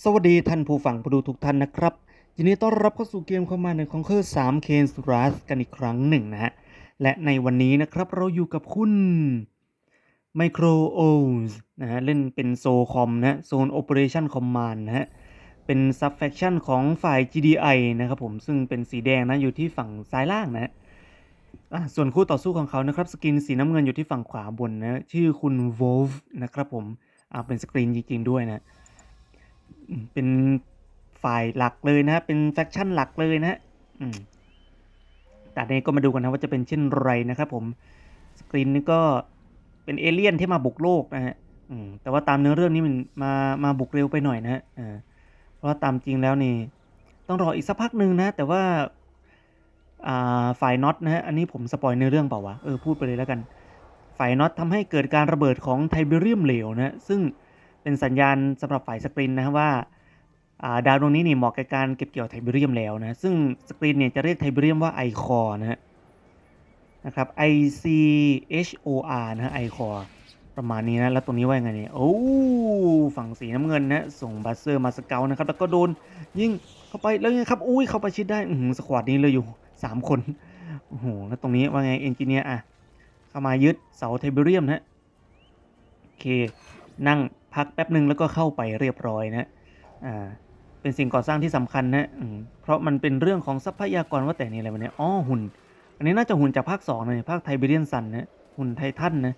สวัสดีท่านผู้ฟังผู้ดูทุกท่านนะครับยินดีต้อนรับเข้าสู่เกมเข้ามาในคองเคอร์3 k e n s r u s กันอีกครั้งหนึ่งนะฮะ และในวันนี้นะครับเราอยู่กับคุณ Micro o s นะฮะ เล่นเป็นโซคอมนะโซน Operation Command นนะฮะ เป็น subfaction ของฝ่าย GDI นะครับผมซึ่งเป็นสีแดงนะอยู่ที่ฝั่งซ้ายล่างนะฮะส่วนคู่ต่อสู้ของเขานะครับสกินสีน้ำเงินอยู่ที่ฝั่งขวาบนนะชื่อคุณ Wolf นะครับผมอ่าเป็นสกรีนจริงๆด้วยนะ เป็นฝ่ายหลักเลยนะฮะเป็นแฟคชั่นหลักเลยนะฮะแต่อันนี้ก็มาดูกันนะว่าจะเป็นเช่นไรนะครับผมสกรีนนี่ก็เป็นเอเลี่ยนที่มาบุกโลกนะฮะแต่ว่าตามเนื้อเรื่องนี้มันมามาบุกเร็วไปหน่อยนะฮะเพราะว่าตามจริงแล้วนี่ ต้องรออีกสักพักหนึ่งนะ แต่ว่าฝ่ายน็อตนะฮะอันนี้ผมสปอยเนื้อเรื่องเปล่าวะเออพูดไปเลยแล้วกัน ฝ่ายน็อตทำให้เกิดการระเบิดของไทเบเรียมเหลวนะฮะซึ่ง เป็นสัญญาณสำหรับฝ่ายสกรีนนะครับว่าดาวดวงนี้นี่เหมาะกับการเก็บเกี่ยวไทเบเรียมแล้วนะซึ่งสกรีนเนี่ยจะเรียกไทเบเรียมว่าไอคอนะฮะนะครับ I C H O R นะฮะไอคอประมาณนี้นะ แล้วตรงนี้ว่ายังไงเนี่ย โอ้ฝั่งสีน้ำเงินนะ ส่งบัสเซอร์มาสเกลนะครับ แล้วก็โดนยิงเข้าไปแล้วไงครับ อุ้ยเข้าไปชิดได้อือหือสควอตนี้เลยอยู่ 3 คน โอ้โห แล้วตรงนี้ว่าไงเอนจิเนียร์อะ เข้ามายึดเสาไทเบเรียมนะฮะโอเค นั่ง พักแป๊บหนึ่งแล้วก็เข้าไปเรียบร้อยนะอ่าเป็นสิ่งก่อสร้างที่สำคัญนะอืเพราะมันเป็นเรื่องของทรัพยากรว่าแต่นี่อะไรวะเนี่ยอ๋อหุ่น อันนี้น่าจะหุ่นจากภาคสองเลยภาคไทเบเรียนซันนะหุ่นไททันนะ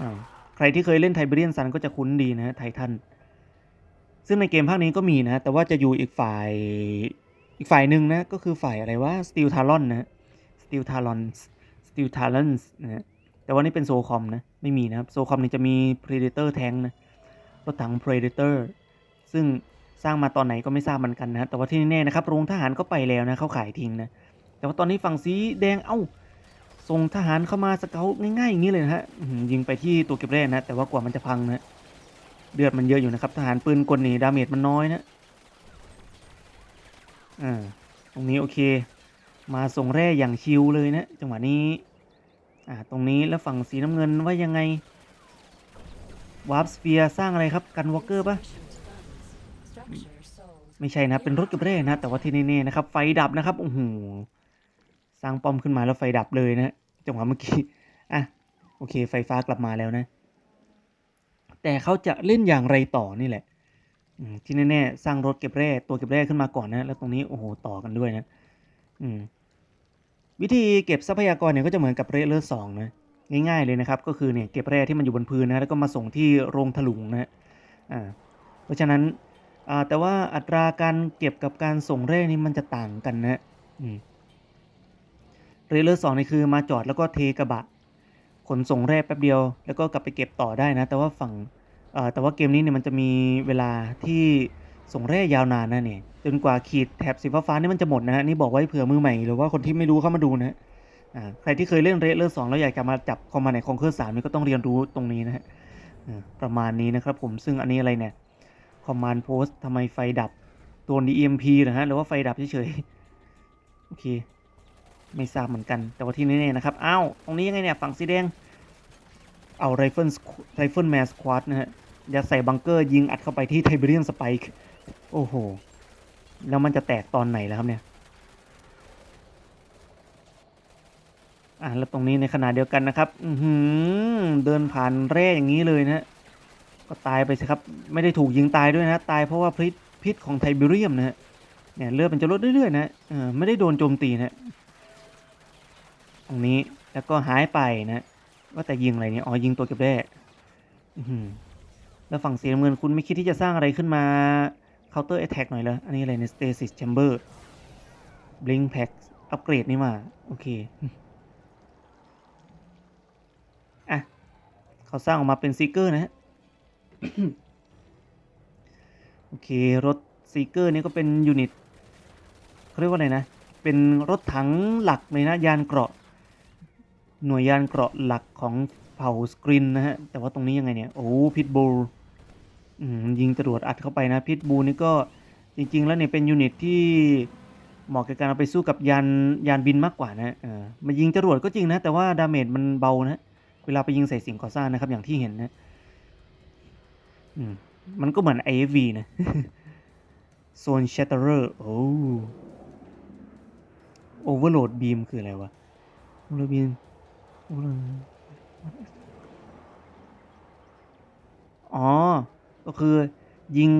อ่าใครที่เคยเล่นไทเบเรียนซันก็จะคุ้นดีนะไททันซึ่งในเกมภาคนี้ก็มีนะ แต่ว่าจะอยู่อีกฝ่ายอีกฝ่ายหนึ่งนะ ก็คือฝ่ายอะไรว่า Steel Talon นะ Steel Talons Steel Talons นะฮะแต่ว่านี่เป็นโซคอมนะ ไม่มีนะครับโซคอมนี่จะมี Predator Tank นะรถถัง Predator ซึ่งสร้างมาตอนไหนก็ไม่ทราบเหมือนกันนะ แต่ว่าที่แน่ๆนะครับโรงทหารก็ไปแล้วนะเขาขายทิ้งนะ แต่ว่าตอนนี้ฝั่งสีแดงเอ้าส่งทหารเข้ามาสเกลง่ายๆอย่างนี้เลยนะฮะยิงไปที่ตัวเก็บแร่นะแต่ว่ากว่ามันจะพังนะเลือดมันเยอะอยู่นะครับทหารปืนกลนี่ดาเมจมันน้อยนะอ่าตรงนี้โอเค มาส่งแร่อย่างชิลเลยนะจังหวะนี้ อ่าตรงนี้แล้วฝั่งสีน้ำเงินว่ายังไงวาร์ปสเฟียร์สร้างอะไรครับกันวอลเกอร์ปะไม่ใช่นะเป็นรถเก็บแร่นะ แต่ว่าที่แน่ๆนะครับ ไฟดับนะครับโอ้โหสร้างป้อมขึ้นมาแล้วไฟดับเลยนะจังหวะเมื่อกี้อะโอเค ไฟฟ้ากลับมาแล้วนะ แต่เขาจะเล่นอย่างไรต่อนี่แหละที่แน่ๆสร้างรถเก็บแร่ตัวเก็บแร่ขึ้นมาก่อนนะ แล้วตรงนี้โอ้โหต่อกันด้วยนะ อืม วิธีเก็บทรัพยากรเนี่ยก็จะเหมือนกับเรเลอร์สองนะง่ายๆเลยนะครับก็คือเนี่ยเก็บแร่ที่มันอยู่บนพื้นนะแล้วก็มาส่งที่โรงถลุงนะฮะอ่าเพราะฉะนั้นอ่าแต่ว่าอัตราการเก็บกับการส่งแร่นี่มันจะต่างกันนะอืมเรเลอร์สองนี่คือมาจอดแล้วก็เทกระบะขนส่งแร่แป๊บเดียว แล้วก็กลับไปเก็บต่อได้นะ แต่ว่าฝั่งแต่ว่าเกมนี้เนี่ยมันจะมีเวลาที่ ส่งแร่ยาวนานนะเนี่ยจนกว่าขีดแถบสีฟ้าๆนี่มันจะหมดนะฮะนี่บอกไว้เผื่อมือใหม่หรือว่าคนที่ไม่รู้เข้ามาดูนะฮะอ่าใครที่เคยเล่นเรเลอร์สองแล้วอยากจะมาจับคอมมาในคองเคอร์สามนี่ก็ต้องเรียนรู้ตรงนี้นะฮะประมาณนี้นะครับผมซึ่งอันนี้อะไรเนี่ยคอมมานด์โพสทำไมไฟดับตัว EMP นะฮะหรือว่าไฟดับเฉยๆโอเค ไม่ทราบเหมือนกัน แต่ว่าที่แน่ๆนะครับอ้าวตรงนี้ยังไงเนี่ยฝั่งสีแดงเอาไรเฟิลไรเฟิลแมสควอดนะฮะยัดใส่บังเกอร์ยิงอัดเข้าไปที่ไทเบเรียนสไปค์ โอ้โห แล้วมันจะแตกตอนไหนแล้วครับเนี่ย อ่าแล้วตรงนี้ในขณะเดียวกันนะครับ อืเดินผ่านแร่อย่างนี้เลยนะ ก็ตายไปสิครับ ไม่ได้ถูกยิงตายด้วยนะ ตายเพราะว่าพิษพิษของไทเบเรียมนะฮะ เนี่ยเลือดมันจะลดเรื่อยๆนะเออไม่ได้โดนโจมตีนะ ตรงนี้แล้วก็หายไปนะ ว่าแต่ยิงอะไรเนี่ย อ๋อยิงตัวเก็บแร่แล้วฝั่งสีน้ำเงินคุณไม่คิดที่จะสร้างอะไรขึ้นมา counter attack หน่อยเหรออันนี้อะไรเนี่ย stasis chamber blink pack อัปเกรดนี่มา โอเค อะ เขาสร้างออกมาเป็นซีเกอร์นะฮะ โอเค รถซีเกอร์นี่ก็เป็นยูนิตเขาเรียกว่าอะไรนะ เป็นรถถังหลักเลยนะ ยานเกราะ หน่วยยานเกราะหลักของเผ่าสกรินนะฮะ แต่ว่าตรงนี้ยังไงเนี่ย โอ้พิทบูล ยิงจรวดอัดเข้าไปนะพิทบูนี่ก็จริง ๆ แล้วเนี่ยเป็นยูนิตที่เหมาะกับการเอาไปสู้กับยานยานบินมากกว่านะเออมายิงจรวดก็จริงนะ แต่ว่าดาเมจมันเบานะ เวลาไปยิงใส่สิ่งก่อสร้างนะครับ อย่างที่เห็นนะ อืมมันก็เหมือน AFV นะโซน Shatterer โอ้ Overload Beam คืออะไรวะ Overload Beam Overload อ๋อ ก็คือยิง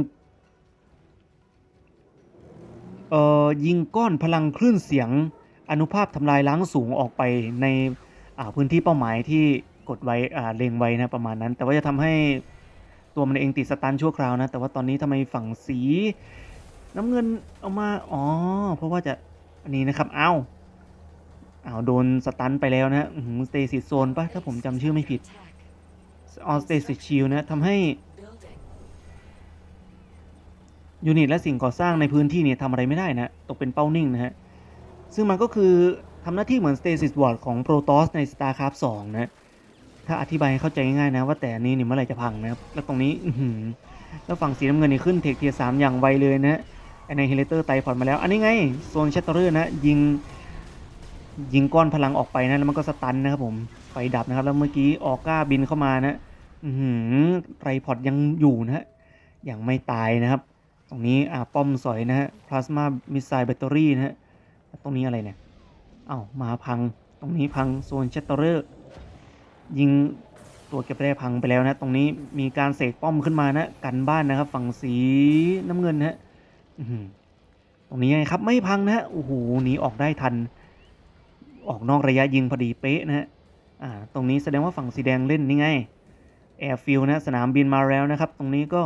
เอ่อยิงก้อนพลังคลื่นเสียงอนุภาพทำลายล้างสูงออกไปในอ่าพื้นที่เป้าหมายที่กดไว้อ่าเล็งไว้นะประมาณนั้น แต่ว่าจะทำให้ตัวมันเองติดสตันชั่วคราวนะ แต่ว่าตอนนี้ทำไมฝั่งสีน้ำเงินเอามา อ๋อ เพราะว่าจะ อันนี้นะครับ เอ้าอ้าวโดนสตันไปแล้วนะสเตซิสโซนปะถ้าผมจำชื่อไม่ผิดออสเตซิสชิลนะทำให้ ยูนิตและสิ่งก่อสร้างในพื้นที่เนี่ยทำอะไรไม่ได้นะตกเป็นเป้านิ่งนะฮะ ซึ่งมันก็คือทำหน้าที่เหมือน Stasis Ward ของ Protoss ใน StarCraft 2 นะ ถ้าอธิบายให้เข้าใจง่ายๆนะ ว่าแต่นี้นี่เมื่อไหร่จะพังนะครับ แล้วตรงนี้แล้วฝั่งสีน้ำเงินนี่ขึ้นเทคเทียสามอย่างไวเลยนะไอในเฮเลเตอร์ไตพอดมาแล้ว อันนี้ไง โซนชัตเตอร์นะ ยิง ยิงก้อนพลังออกไปนะ แล้วมันก็สตันนะครับผม ไฟดับนะครับ แล้วเมื่อกี้ออก้าบินเข้ามานะ อือหือไตรพอดยังอยู่นะฮะยังไม่ตายนะครับ ตรงนี้อ่าป้อมสอยนะฮะพลาสมามิสไซล์แบตเตอรี่นะฮะตรงนี้อะไรเนี่ยเอ้ามาพังตรงนี้พังโซนเชตเตอร์ยิงตัวเก็บแร่พังไปแล้วนะ ตรงนี้มีการเสกป้อมขึ้นมานะ กันบ้านนะครับ ฝั่งสีน้ำเงินนะฮะตรงนี้ไงครับไม่พังนะฮะโอ้โหหนีออกได้ทัน ออกนอกระยะยิงพอดีเป๊ะนะฮะอ่าตรงนี้แสดงว่าฝั่งสีแดงเล่นนี่ไงแอร์ฟิลนะสนามบินมาแล้วนะครับ ตรงนี้ก็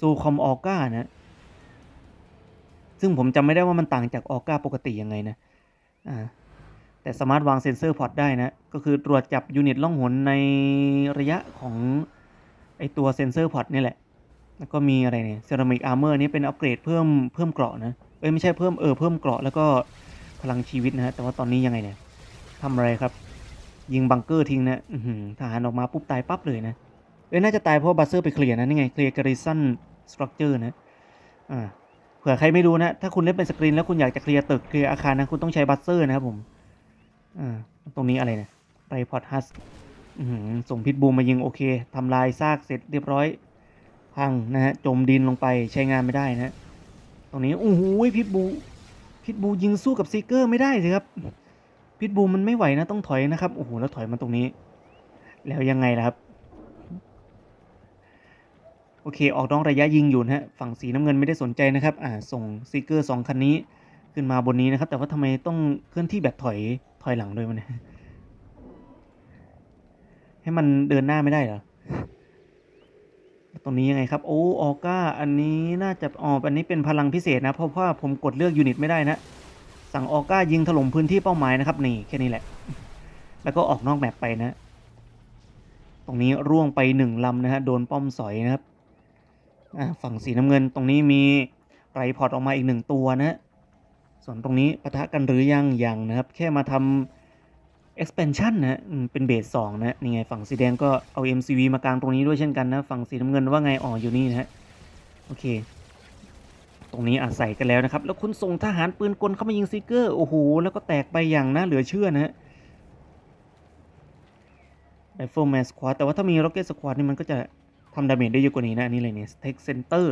ซูคอมออก้านะ ซึ่งผมจำไม่ได้ว่ามันต่างจากออก้าปกติยังไงนะอ่าแต่สามารถวางเซ็นเซอร์พอร์ตได้นะ ก็คือตรวจจับยูนิตล่องหนในระยะของไอตัวเซ็นเซอร์พอร์ตนี่แหละ แล้วก็มีอะไรเนี่ยเซรามิกอาร์เมอร์นี่เป็นอัปเกรดเพิ่มเพิ่มเกราะนะ เอ้ยไม่ใช่เพิ่มเออเพิ่มเกราะแล้วก็พลังชีวิตนะฮะ แต่ว่าตอนนี้ยังไงเนี่ยทำอะไรครับ ยิงบังเกอร์ทิ้งนะทหารออกมาปุ๊บตายปั๊บเลยนะ เอ้ยน่าจะตายเพราะบัสเซอร์ไปเคลียร์นะนี่ไงเคลียร์การิสันสตรัคเจอร์นะ อ่า เผื่อใครไม่รู้นะ ถ้าคุณเล่นเป็นสกรีนแล้วคุณอยากจะเคลียร์ตึกเคลียร์อาคารนะคุณต้องใช้บัสเซอร์นะครับผมอ่าตรงนี้อะไรเนี่ยไรพอดฮัสส่งพิษบูมมายิงโอเคทำลายซากเสร็จเรียบร้อย พังนะฮะจมดินลงไปใช้งานไม่ได้นะตรงนี้โอ้โหพิษบูพิษบูยิงสู้กับซีเกอร์ไม่ได้สิครับพิษบูมันไม่ไหวนะต้องถอยนะครับโอ้โหแล้วถอยมาตรงนี้ แล้วยังไงล่ะครับ โอเค ออกนอกระยะยิงอยู่นะฮะฝั่งสีน้ำเงินไม่ได้สนใจนะครับอ่าส่งซีเกอร์สองคันนี้ขึ้นมาบนนี้นะครับ แต่ว่าทำไมต้องเคลื่อนที่แบบถอยถอยหลังด้วยมันให้มันเดินหน้าไม่ได้เหรอตรงนี้ยังไงครับโอ้ออก้าอันนี้น่าจะอ๋ออันนี้เป็นพลังพิเศษนะเพราะว่าผมกดเลือกยูนิตไม่ได้นะ สั่งออก้ายิงถล่มพื้นที่เป้าหมายนะครับนี่แค่นี้แหละ แล้วก็ออกนอกแมปไปนะ ตรงนี้ร่วงไปหนึ่งลำนะฮะโดนป้อมสอยนะครับ ฝั่งสีน้ำเงินตรงนี้มีไรพอร์ตออกมาอีกหนึ่งตัวนะ ส่วนตรงนี้ปะทะกันหรือยังยังนะครับ แค่มาทำ expansion นะเป็นเบสสองนะนี่ไงฝั่งสีแดงก็เอา MCV มากลางตรงนี้ด้วยเช่นกันนะ ฝั่งสีน้ำเงินว่าไงอ๋ออยู่นี่นะโอเค ตรงนี้อาศัยกันแล้วนะครับ แล้วคุณส่งทหารปืนกลเข้ามายิงซิกเกอร์โอ้โหแล้วก็แตกไปอย่างน่าเหลือเชื่อนะฮะ Rifleman Squad แต่ว่าถ้ามี Rocket Squad นี่มันก็จะ ทำดาเมจได้เยอะกว่านี้นะ อันนี่เลยเนี่ย Tech Center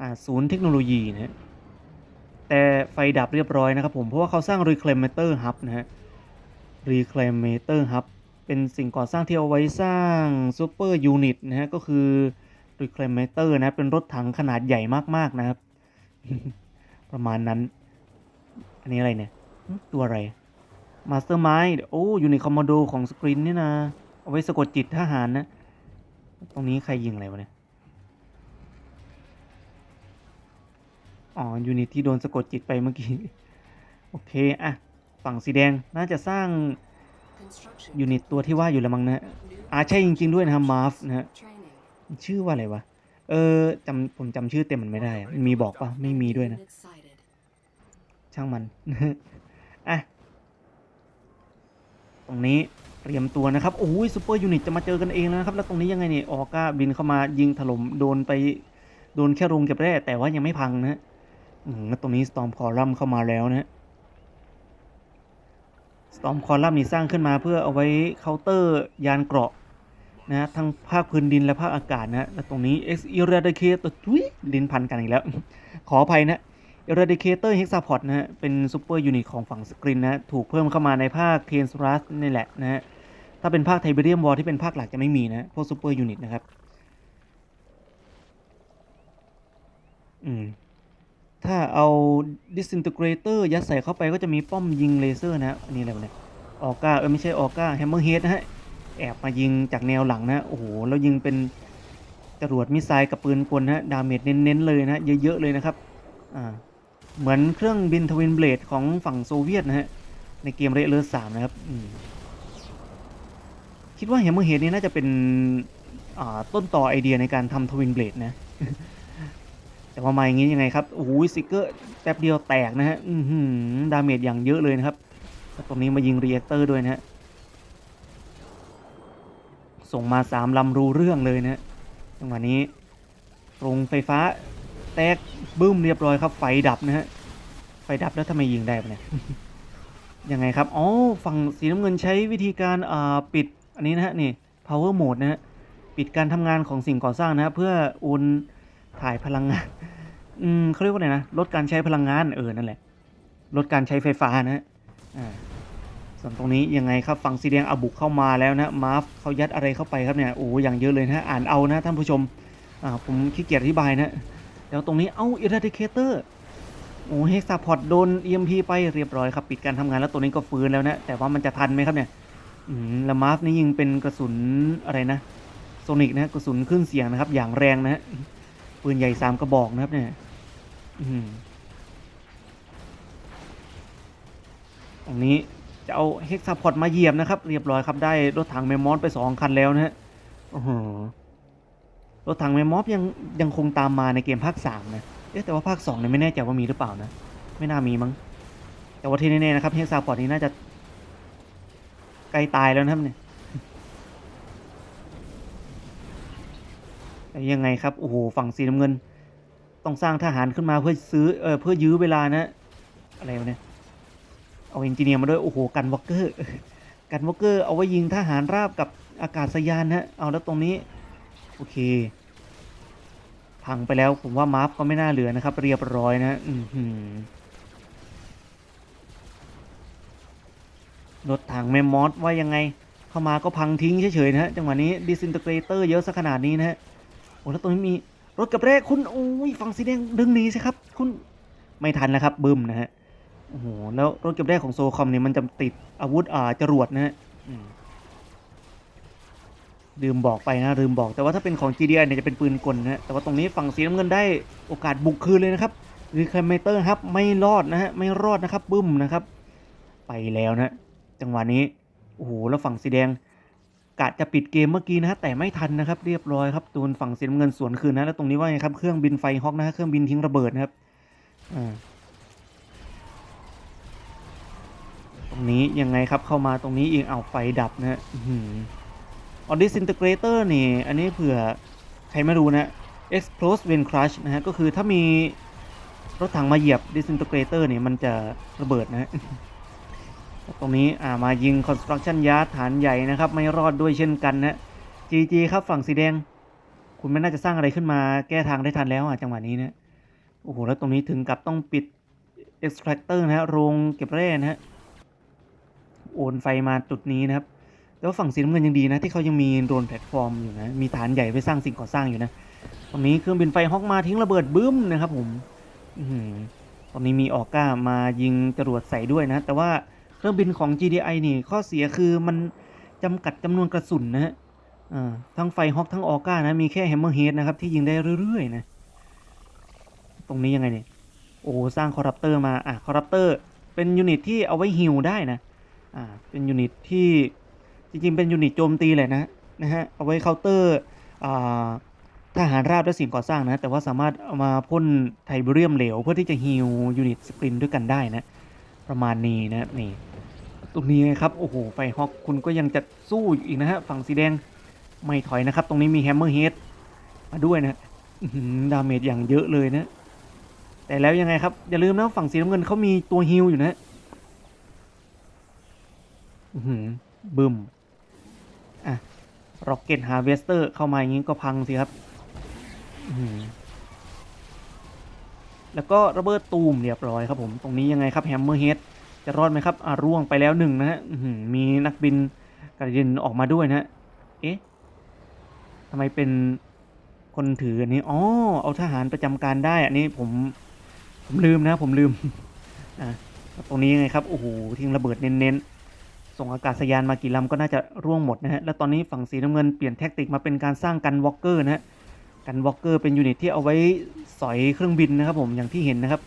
อ่าศูนย์เทคโนโลยีนะแต่ไฟดับเรียบร้อยนะครับผม เพราะว่าเขาสร้าง Reclamator Hub นะฮะ Reclamator Hub เป็นสิ่งก่อสร้างที่เอาไว้สร้าง Super Unit นะฮะก็คือ Reclamator นะเป็นรถถังขนาดใหญ่มากๆนะครับ ประมาณนั้น อันนี้อะไรเนี่ย ตัวอะไร Mastermind โอ้อยู่ในคอมมานโดของสกรีนนี่นะ เอาไว้สะกดจิตทหารนะ ตรงนี้ใครยิงอะไรวะเนี่ย อ๋อ ยูนิตที่โดนสะกดจิตไปเมื่อกี้ โอเค อะ ฝั่งสีแดงน่าจะสร้าง ยูนิตตัวที่ว่าอยู่แล้วมั้งนะฮะอ่าใช่จริง ๆ ด้วยนะครับมาร์ฟนะฮะ ชื่อว่าอะไรวะ เออจำผมจำชื่อเต็มมันไม่ได้อะมันมีบอกปะไม่มีด้วยนะ ช่างมัน อะ ตรงนี้ เตรียมตัวนะครับโอ้ยซูเปอร์ยูนิตจะมาเจอกันเองแล้วนะครับ แล้วตรงนี้ยังไงเนี่ยออก้าบินเข้ามายิงถล่มโดนไปโดนแค่โรงเก็บแร่แต่ว่ายังไม่พังนะฮะแล้วตรงนี้สตอมคอลัมเข้ามาแล้วนะฮะสตอมคอลัมนี่สร้างขึ้นมาเพื่อเอาไว้เคาน์เตอร์ยานเกราะนะทั้งภาคพื้นดินและภาคอากาศนะและตรงนี้ X Eradicator ทุยลิ้นพันกันอีกแล้ว ขออภัยนะ Eradicator Hexapod นะฮะเป็นซูเปอร์ยูนิตของฝั่งสกรีนนะ ถูกเพิ่มเข้ามาในภาค k e n s r u s นี่แหละนะฮะ ถ้าเป็นภาคไทเบเรียมวอลที่เป็นภาคหลักจะไม่มีนะ พวกซูเปอร์ยูนิตนะครับ อืม ถ้าเอา Disintegrator ยัดใส่เข้าไปก็จะมีป้อมยิงเลเซอร์นะฮะอันนี้อะไรวะเนี่ยออก้าเออไม่ใช่ออก้าแฮมเมอร์เฮดนะฮะ แอบมายิงจากแนวหลังนะ โอ้โห แล้วยิงเป็นจรวดมิสไซล์กับปืนกลนะดาเมจเน้นๆเลยนะเยอะๆเลยนะครับ อ่า เหมือนเครื่องบินทวินเบลดของฝั่งโซเวียตนะฮะ ในเกมเรเลอร์สามนะครับ อืม คิดว่าแฮมเมอร์เฮดนี่น่าจะเป็นต้นต่อไอเดียในการทำทวินเบลดนะ แต่ว่ามาอย่างนี้ยังไงครับโอ้โหซิกเกอร์แป๊บเดียวแตกนะฮะอือหือดาเมจอย่างเยอะเลยนะครับแล้วตรงนี้มายิงรีแอคเตอร์ด้วยนะฮะส่งมาสามลำรู้เรื่องเลยนะจังหวะนี้โรงไฟฟ้าแตกบึ้มเรียบร้อยครับ ไฟดับนะฮะไฟดับแล้วทำไมยิงได้ปะเนี่ยยังไงครับ อ๋อ ฝั่งสีน้ำเงินใช้วิธีการปิด อันนี้นะฮะนี่ power mode นะฮะปิดการทำงานของสิ่งก่อสร้างนะฮะเพื่อโอนถ่ายพลังงาน อืมเขาเรียกว่าไงนะ ลดการใช้พลังงานเออนั่นแหละ ลดการใช้ไฟฟ้านะฮะอ่าส่วนตรงนี้ยังไงครับฝั่งสีแดงอาบุกเข้ามาแล้วนะมาร์ฟเขายัดอะไรเข้าไปครับเนี่ยโอ้อย่างเยอะเลยนะอ่านเอานะท่านผู้ชมอ่าผมขี้เกียจอธิบายนะแล้วตรงนี้เอ้าอิราดิเคเตอร์โอ้เฮกซาพอดโดน EMP ไปเรียบร้อยครับ ปิดการทำงานแล้วตัวนี้ก็ฟื้นแล้วนะ แต่ว่ามันจะทันไหมครับเนี่ย อืมล้วมาร์ฟนี่ยิงเป็นกระสุนอะไรนะโซนิกนะกระสุนขึ้นเสียงนะครับ อย่างแรงนะฮะปืนใหญ่สามกระบอกนะครับเนี่ยอืมตรงนี้จะเอาเฮกซาพอดมาเหยียบนะครับ เรียบร้อยครับได้รถถังแมมมอสไปสองคันแล้วนะฮะโอ้โหรถถังแมมมอสยังยังคงตามมาในเกมภาคสามนะเอ๊ะแต่ว่าภาคสองเนี่ยไม่แน่ใจว่ามีหรือเปล่านะ ไม่น่ามีมั้งแต่ว่าที่แน่ๆนะครับเฮกซาพอดนี้น่าจะ ใกล้ตายแล้วนะครับเนี่ยยังไงครับ โอ้โห ฝั่งสีน้ำเงิน ต้องสร้างทหารขึ้นมาเพื่อซื้อ เออเพื่อยื้อเวลานะ อะไรวะเนี่ย เอาเอนจิเนียร์มาด้วย โอ้โห กันวอลเกอร์ กันวอลเกอร์ เอาไว้ยิงทหารราบกับอากาศยานนะ เอาแล้วตรงนี้ โอเค พังไปแล้ว ผมว่ามาร์ฟก็ไม่น่าเหลือนะครับ เรียบร้อยนะ อือหือ รถถังแมมมอสว่ายังไง เข้ามาก็พังทิ้งเฉยๆนะฮะจังหวะนี้ดิส i นเต g รเตอร์เยอะซะขนาดนี้นะฮะโอ้แล้วตรงนี้มีรถกับแรกคุณโอ้ยฝั่งสีแดงดึงหนีสิครับ คุณไม่ทันแล้วครับบึ้มนะฮะโอ้โหแล้วรถเก็บแรกของโซคอมเนี่ยมันจะติดอาวุธอ่าจรวดนะฮะอืมลืมบอกไปนะลืมบอกแต่ว่าถ้าเป็นของ GDI เนี่ยจะเป็นปืนกลนะฮะแต่ว่าตรงนี้ฝั่งสีน้ำเงินได้โอกาสบุกคืนเลยนะครับรีคาเมเตอร์ครับไม่รอดนะฮะไม่รอดนะครับบึ้มนะครับ ไปแล้วนะ จังหวะนี้โอ้โหแล้วฝั่งสีแดงกะจะปิดเกมเมื่อกี้นะฮะแต่ไม่ทันนะครับ เรียบร้อยครับโดนฝั่งสีน้ำเงินสวนคืนนะแล้วตรงนี้ว่าไงครับเครื่องบินไฟฮอกนะฮะเครื่องบินทิ้งระเบิดนะครับตรงนี้ยังไงครับเข้ามาตรงนี้อีกเอาไฟดับนะฮะออดิสอินเตเกรเตอร์นี่ อันนี้เผื่อใครไม่รู้นะ explode when crush นะฮะก็คือถ้ามีรถถังมาเหยียบ disintegrator เนี่ยมันจะระเบิดนะฮะ ตรงนี้อ่ามายิง construction yard ฐานใหญ่นะครับ ไม่รอดด้วยเช่นกันนะ GG ครับฝั่งสีแดง คุณไม่น่าจะสร้างอะไรขึ้นมาแก้ทางได้ทันแล้วอะจังหวะนี้นะโอ้โหแล้วตรงนี้ถึงกับต้องปิด extractor นะฮะโรงเก็บแร่นะฮะโอนไฟมาจุดนี้นะครับแล้วฝั่งสีน้ำเงินยังดีนะที่เขายังมีโดรนแพลตฟอร์มอยู่นะมีฐานใหญ่ไปสร้างสิ่งก่อสร้างอยู่นะตรงนี้เครื่องบินไฟฮอกมาทิ้งระเบิดบึ้มนะครับผมอืตอนนี้มีออก้ามายิงจรวดใส่ด้วยนะ แต่ว่า เครื่องบินของ GDI นี่ข้อเสียคือมันจำกัดจำนวนกระสุนนะฮะทั้งไฟฮอกทั้งออก้านะ มีแค่แฮมเมอร์เฮดนะครับ ที่ยิงได้เรื่อยๆนะ ตรงนี้ยังไงเนี่ย โอ้สร้างคอรัปเตอร์มา อะคอรัปเตอร์เป็นยูนิตที่เอาไว้ฮิลได้นะ อ่า เป็นยูนิตที่จริงๆ เป็นยูนิตโจมตีแหละนะนะฮะ เอาไว้เคาน์เตอร์อ่าทหารราบและสิ่งก่อสร้างนะ แต่ว่าสามารถเอามาพ่นไทเบเรียมเหลว เพื่อที่จะฮิลยูนิตสปรินด้วยกันได้นะ ประมาณนี้นะนี่ ตรงนี้นครับโอ้โหไฟฮอกคุณก็ยังจะสู้อยู่อีกนะฮะฝั่งสีแดงไม่ถอยนะครับ ตรงนี้มีแฮมเมอร์เฮดมาด้วยนะดาเมจอย่างเยอะเลยนะ แต่แล้วยังไงครับ อย่าลืมนะฝั่งสีน้ำเงินเขามีตัวฮิลอยู่นะอื้อหือบึมอะร็อกเก็ตฮาร์เวสเตอร์เข้ามาอย่างนี้ก็พังสิครับ อื้อหือ แล้วก็ระเบิดตูมเรียบร้อยครับผมตรงนี้ยังไงครับแฮมเมอร์เฮดจะรอดไหมครับอ่าร่วงไปแล้วหนึ่งนะฮะมีนักบินกระเด็นออกมาด้วยนะเอ๊ะทำไมเป็นคนถืออันนี้อ๋อเอาทหารประจำการได้อันนี้ผมผมลืมนะผมลืมอะตรงนี้ยังไงครับโอ้โหทิ้งระเบิดเน้นๆส่งอากาศยานมากี่ลำก็น่าจะร่วงหมดนะฮะแล้วตอนนี้ฝั่งสีน้ำเงินเปลี่ยนแท็กติกมาเป็นการสร้างกันวอล์กเกอร์นะฮะ กันวอล์กเกอร์เป็นยูนิตที่เอาไว้สอยเครื่องบินนะครับผมอย่างที่เห็นนะครับ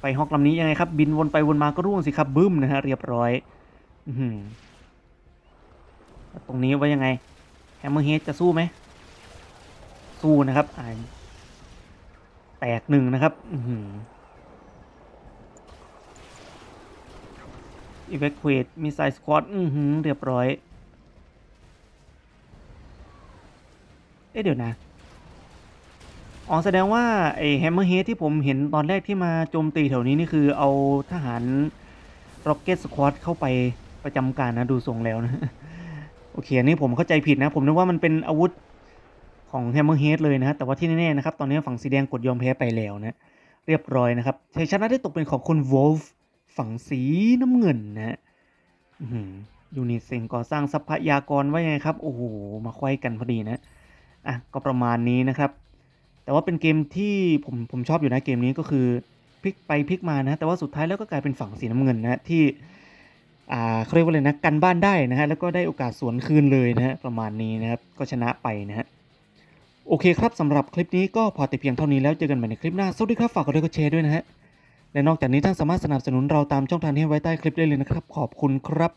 ไปฮอกลำนี้ยังไงครับ บินวนไปวนมาก็ร่วงสิครับบึ้มนะฮะเรียบร้อยอตรงนี้ไว้ยังไงแฮมเมอร์เฮดจะสู้ไหมสู้นะครับอ่าแตกหนึ่งนะครับอือหือ evacuate missile squad อือหือเรียบร้อย เอ๊ะเดี๋ยวนะ อ๋อแสดงว่าไอ้แฮมเมอร์เฮดที่ผมเห็นตอนแรกที่มาโจมตีแถวนี้นี่คือเอาทหารร็อกเก็ตสควอตเข้าไปประจำการนะดูทรงแล้วนะ โอเคอันนี้ผมเข้าใจผิดนะ ผมนึกว่ามันเป็นอาวุธของแฮมเมอร์เฮดเลยนะฮะแต่ว่าที่แน่ๆนะครับ ตอนนี้ฝั่งสีแดงกดยอมแพ้ไปแล้วนะเรียบร้อยนะครับชัยชนะได้ตกเป็นของคุณวอลฟ์ฝั่งสีน้ำเงินนะฮะยูนิตเซงก่อสร้างทรัพยากรไว้ไงครับ โอ้โห มาไขว้กันพอดีนะ อะ ก็ประมาณนี้นะครับ แต่ว่าเป็นเกมที่ผมผมชอบอยู่นะเกมนี้ก็คือพลิกไปพลิกมานะแต่ว่าสุดท้ายแล้วก็กลายเป็นฝั่งสีน้ำเงินนะที่อ่าเขาเรียกว่าอะไรนะกันบ้านได้นะฮะแล้วก็ได้โอกาสสวนคืนเลยนะฮะประมาณนี้นะครับก็ชนะไปนะฮะโอเคครับสำหรับคลิปนี้ก็พอแต่เพียงเท่านี้แล้วเจอกันใหม่ในคลิปหน้าสวัสดีครับฝากกดไลค์กดแชร์ด้วยนะฮะและนอกจากนี้ท่านสามารถสนับสนุนเราตามช่องทางที่ไว้ใต้คลิปได้เลยนะครับ ขอบคุณครับ